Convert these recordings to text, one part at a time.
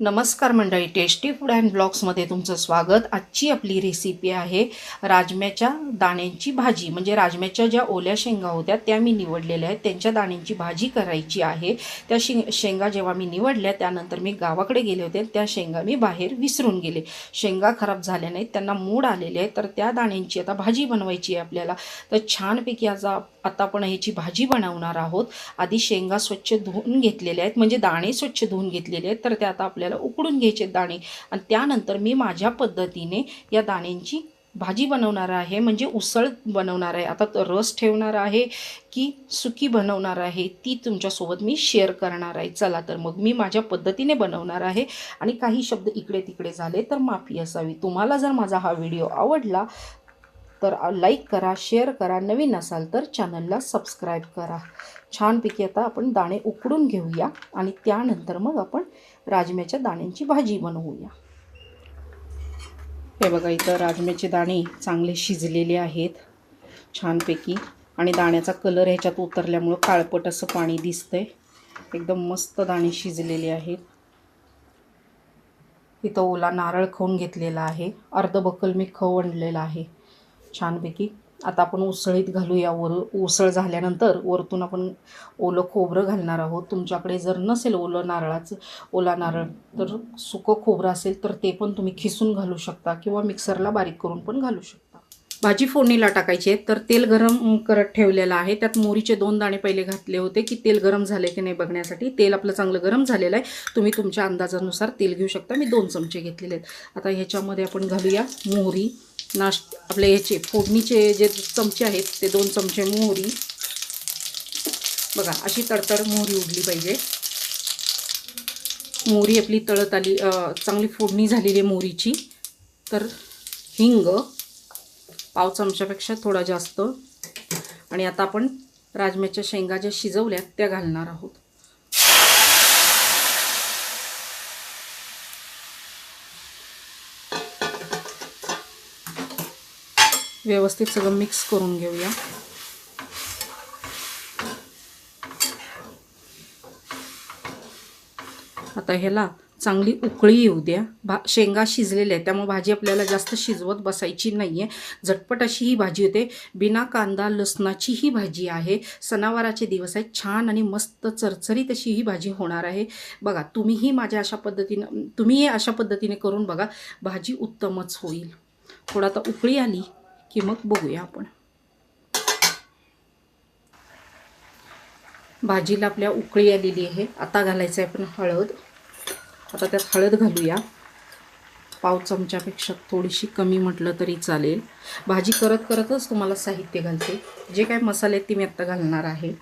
नमस्कार मंडळी tasty food and ब्लॉग्समध्ये तुमचं स्वागत. आजची आपली रेसिपी आहे राजम्याच्या दाण्यांची भाजी. म्हणजे राजम्याच्या ज्या ओल्या शेंगा होत्या त्या मी निवडलेल्या आहेत. त्यांच्या दाण्यांची भाजी करायची आहे. त्या शे शेंगा जेव्हा मी निवडल्या त्यानंतर मी गावाकडे गेले होते. त्या शेंगा मी बाहेर विसरून गेले. शेंगा खराब झाल्या नाहीत त्यांना मूड आलेले आहे तर त्या दाण्यांची आता भाजी बनवायची आहे आपल्याला. तर छानपैकी आज आता आपण ह्याची भाजी बनवणार आहोत. आधी शेंगा स्वच्छ धुवून घेतलेल्या आहेत. म्हणजे दाणे स्वच्छ धुवून घेतलेले आहेत. तर ते आता आपल्या आपल्याला उकडून घ्यायचे दाणे. आणि त्यानंतर मी माझ्या पद्धतीने या दाण्यांची भाजी बनवणार आहे. म्हणजे उसळ बनवणार आहे. आता रस ठेवणार आहे की सुकी बनवणार आहे ती तुमच्यासोबत मी शेअर करणार आहे. चला तर मग मी माझ्या पद्धतीने बनवणार आहे. आणि काही शब्द इकडे तिकडे झाले तर माफी असावी. तुम्हाला जर माझा हा व्हिडिओ आवडला तर लाईक करा शेअर करा नवीन असाल तर चॅनलला सबस्क्राईब करा. छानपैकी आता आपण दाणे उकडून घेऊया आणि त्यानंतर मग आपण राजम्याच्या दाण्यांची भाजी बनवूया. हे बघा इथं राजम्याचे दाणे चांगले शिजलेले आहेत छानपैकी. आणि दाण्याचा कलर ह्याच्यात उतरल्यामुळं काळपट असं पाणी दिसतंय. एकदम मस्त दाणे शिजलेले आहेत. इथं ओला नारळ खाऊन घेतलेला आहे. अर्ध बकल मी खवणलेला आहे. छानपैकी. आता आपण उसळीत घालूया. वर उसळ झाल्यानंतर वरतून आपण ओलं खोबरं घालणार आहोत. तुमच्याकडे जर नसेल ओलं नारळाचं ओला नारळ तर सुकं खोबरं असेल तर ते पण तुम्ही खिसून घालू शकता किंवा मिक्सरला बारीक करून पण घालू शकता. भाजी फोडणीला टाकायची आहे. तर तेल गरम करत ठेवलेलं आहे. त्यात मोरीचे दोन दाणे पहिले घातले होते की तेल गरम झाले की नाही बघण्यासाठी. तेल आपलं चांगलं गरम झालेलं आहे. तुम्ही तुमच्या अंदाजानुसार तेल घेऊ शकता. मी दोन चमचे घेतलेले आहेत. आता ह्याच्यामध्ये आपण घालूया मोहरी. नाश आपले ह्याचे फोडणीचे जे चमचे आहेत ते दोन चमचे मोहरी. बघा अशी तडतड मोहरी उडली पाहिजे. मोहरी आपली तळत आली चांगली फोडणी झालेली आहे मोहरीची. तर हिंग पाव चमच्यापेक्षा थोडा जास्त. आणि आता आपण राजम्याच्या शेंगा ज्या शिजवल्यात त्या घालणार आहोत. व्यवस्थित सगळं मिक्स करून घेऊया. आता ह्याला चांगली उकळी येऊ द्या. भा शेंगा शिजलेल्या आहेत त्यामुळे भाजी आपल्याला जास्त शिजवत बसायची नाही आहे झटपट अशी ही भाजी होते. बिना कांदा लसणाची ही भाजी आहे. सणावाराचे दिवस आहेत. छान आणि मस्त चरचरीत अशी ही भाजी होणार आहे. बघा तुम्हीही माझ्या अशा पद्धतीनं तुम्हीही अशा पद्धतीने करून बघा. भाजी उत्तमच होईल. थोडा आता उकळी आली. की मग बघूया आपण. भाजीला आपल्या उकळी आलेली आहे. आता घालायचं आहे आपण हळद. आता त्यात हळद घालूया. पाव चमच्यापेक्षा थोडीशी कमी म्हटलं तरी चालेल. भाजी करत करतच तुम्हाला साहित्य घालते. जे काय मसाले आहेत ते मी आत्ता घालणार आहे.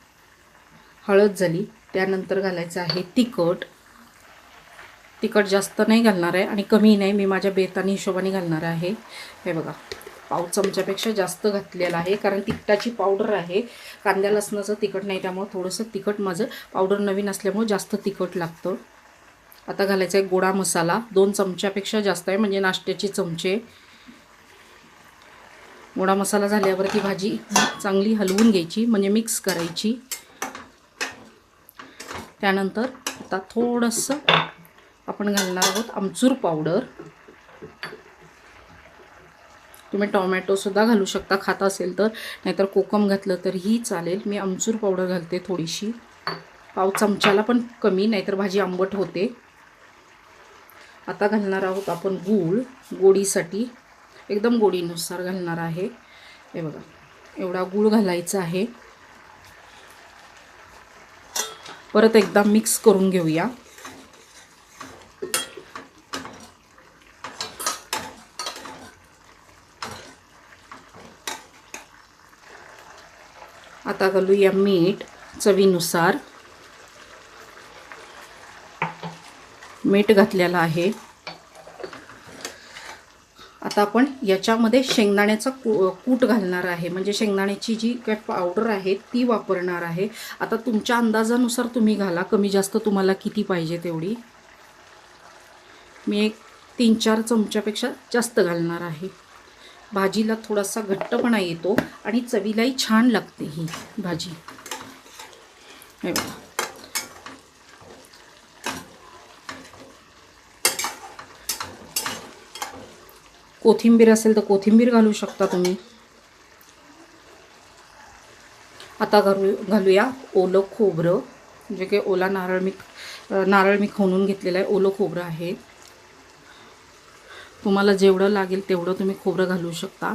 हळद झाली. त्यानंतर घालायचं आहे तिखट. तिखट जास्त नाही घालणार आहे आणि कमी नाही. मी माझ्या बेतानी हिशोबाने घालणार आहे. हे बघा. पाव चमच्यापेक्षा जास्त घातलेलं आहे कारण तिखटाची पावडर आहे. कांद्या लसणाचं तिखट नाही त्यामुळं थोडंसं तिखट माझं पावडर नवीन असल्यामुळं जास्त तिखट लागतं. आता घालायचा आहे गोडा मसाला दोन चमच्यापेक्षा जास्त आहे म्हणजे नाश्त्याचे चमचे. गोडा मसाला झाल्यावर ती भाजी चांगली हलवून घ्यायची म्हणजे मिक्स करायची. त्यानंतर आता थोडंसं आपण घालणार आहोत आमचूर पावडर. तुम्ही टॉमॅटोसुद्धा घालू शकता खात असेल तर. नाहीतर कोकम घातलं तरीही चालेल. मी आमचूर पावडर घालते थोडीशी. पाव चमच्याला पण कमी नाहीतर भाजी आंबट होते. आता घालणार आहोत आपण गूळ. गोडीसाठी एकदम गोडीनुसार घालणार आहे. हे बघा एवढा गूळ घालायचा आहे. परत एकदा मिक्स करून घेऊया. आता घालूया मीठ चवीनुसार. मीठ घातलेलं आहे. आता आपण याच्यामध्ये शेंगदाण्याचा कू कूट घालणार आहे. म्हणजे शेंगदाण्याची जी काय पावडर आहे ती वापरणार आहे. आता तुमच्या अंदाजानुसार तुम्ही घाला. कमी जास्त तुम्हाला किती पाहिजे तेवढी. मी एक तीन चार चमच्यापेक्षा जास्त घालणार आहे. भाजीला थोडासा घट्टपणा येतो आणि चवीलाही छान लागते ही भाजी. कोथिंबीर असेल तर कोथिंबीर घालू शकता तुम्ही. आता घालू घालूया ओलं खोबरं. जे काही ओला नारळ मी नारळ मी खवणून घेतलेलं आहे ओलं खोबरं आहे. तुम्हाला जेवढं लागेल तेवढं तुम्ही खोबरं घालू शकता.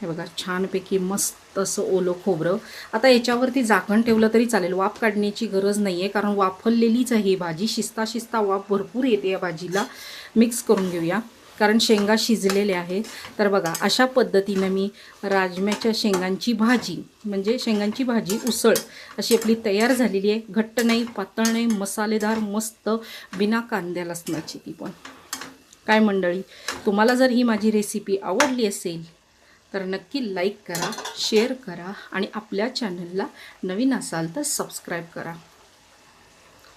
हे बघा छानपैकी मस्त असं ओलं खोबरं. आता याच्यावरती झाकण ठेवलं तरी चालेल. वाफ काढण्याची गरज नाही आहे कारण वाफललेलीच आहे ही भाजी. शिस्ता शिस्ता वाफ भरपूर येते या भाजीला. मिक्स करून घेऊया. कारण शेंगा शिजलेल्या आहे तर बघा अशा पद्धतीनं मी राजम्याच्या शेंगांची भाजी म्हणजे शेंगांची भाजी उसळ अशी आपली तयार झालेली आहे. घट्ट नाही पातळ नाही मसालेदार मस्त बिना कांद्या लसणाची ती पण. काय मंडळी तुम्हाला जर ही माझी रेसिपी आवडली असेल तर नक्की लाईक करा शेअर करा आणि आपल्या चॅनलला नवीन असाल तर सबस्क्राईब करा.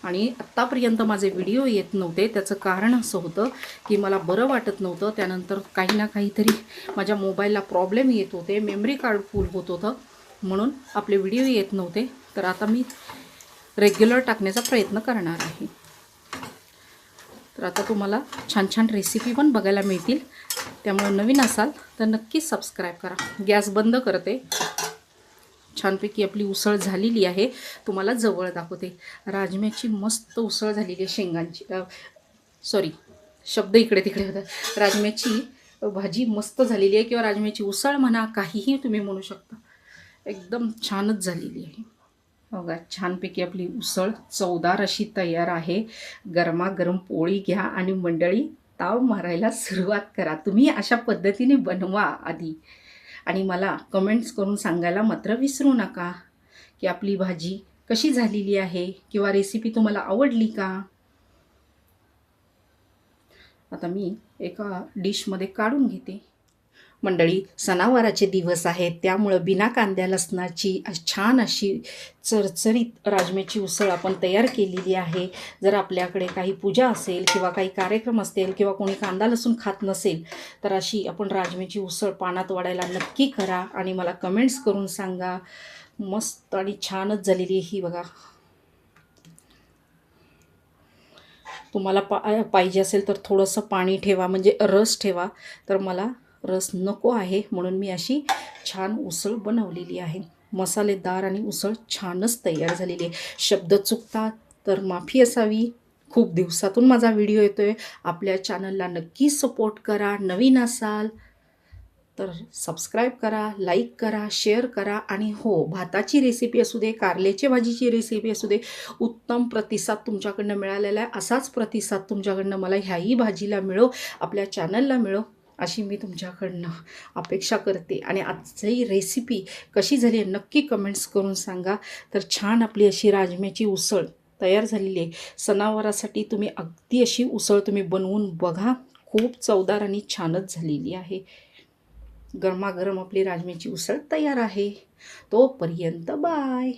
आणि आत्तापर्यंत माझे व्हिडिओ येत नव्हते त्याचं कारण असं होतं की मला बरं वाटत नव्हतं. त्यानंतर काही ना काहीतरी माझ्या मोबाईलला प्रॉब्लेम येत होते मेमरी कार्ड फुल होत होतं. म्हणून आपले व्हिडिओ येत नव्हते. तर आता मी रेग्युलर टाकण्याचा प्रयत्न करणार आहे. तर आता तुम्हाला छान छान रेसिपी पण बघायला मिळतील. त्यामुळे नवीन असाल तर नक्कीच सबस्क्राईब करा. गॅस बंद करते. छानपैकी आपली उसळ झालेली आहे. तुम्हाला जवळ दाखवते. राजम्याची मस्त उसळ झालेली आहे शेंगांची. सॉरी शब्द इकडे तिकडे होता. राजम्याची भाजी मस्त झालेली आहे किंवा राजम्याची उसळ म्हणा काहीही तुम्ही म्हणू शकता. एकदम छानच झालेली आहे. बघा छानपैकी आपली उसळ चवदार अशी तयार आहे. गरमागरम पोळी घ्या आणि मंडळी ताव मारायला सुरुवात करा. तुम्ही अशा पद्धतीने बनवा आधी. आणि मला कमेंट्स करून सांगायला मात्र विसरू नका की आपली भाजी कशी झालेली आहे किंवा रेसिपी तुम्हाला आवडली का? आता मी एका डिशमध्ये काढून घेते. मंडळी सणावाराचे दिवस आहेत. त्यामुळं बिना कांद्या लसणाची छान अशी चरचरीत राजम्याची उसळ आपण तयार केलेली आहे. जर आपल्याकडे काही पूजा असेल किंवा काही कार्यक्रम असतील किंवा कोणी कांदा लसूण खात नसेल तर अशी आपण राजम्याची उसळ पानात वाढायला नक्की करा आणि मला कमेंट्स करून सांगा. मस्त आणि छानच झालेली आहे ही बघा. तुम्हाला पा पाहिजे असेल तर थोडंसं पाणी ठेवा म्हणजे रस ठेवा. तर मला रस नको आहे म्हणून मी अशी छान उसळ बनवलेली आहे. मसालेदार आणि उसळ छानच तयार झालेली आहे. शब्द चुकतात तर माफी असावी. खूप दिवसातून माझा व्हिडिओ येतो आहे आपल्या चॅनलला नक्की सपोर्ट करा. नवीन असाल तर सबस्क्राईब करा लाईक करा शेअर करा आणि हो भाताची रेसिपी असू दे कारल्याची भाजीची रेसिपी असू दे उत्तम प्रतिसाद तुमच्याकडनं मिळालेला आहे. असाच प्रतिसाद तुमच्याकडनं मला ह्याही भाजीला मिळो आपल्या चॅनलला मिळो. अशी मी तुमच्याकडनं अपेक्षा करते. आणि आजची रेसिपी कशी झाली आहे नक्की कमेंट्स करून सांगा. तर छान आपली अशी राजम्याची उसळ तयार झालेली आहे. सणावारासाठी तुम्ही अगदी अशी उसळ तुम्ही बनवून बघा. खूप चवदार आणि छानच झालेली आहे. गरमागरम आपली राजम्याची उसळ तयार आहे. तोपर्यंत बाय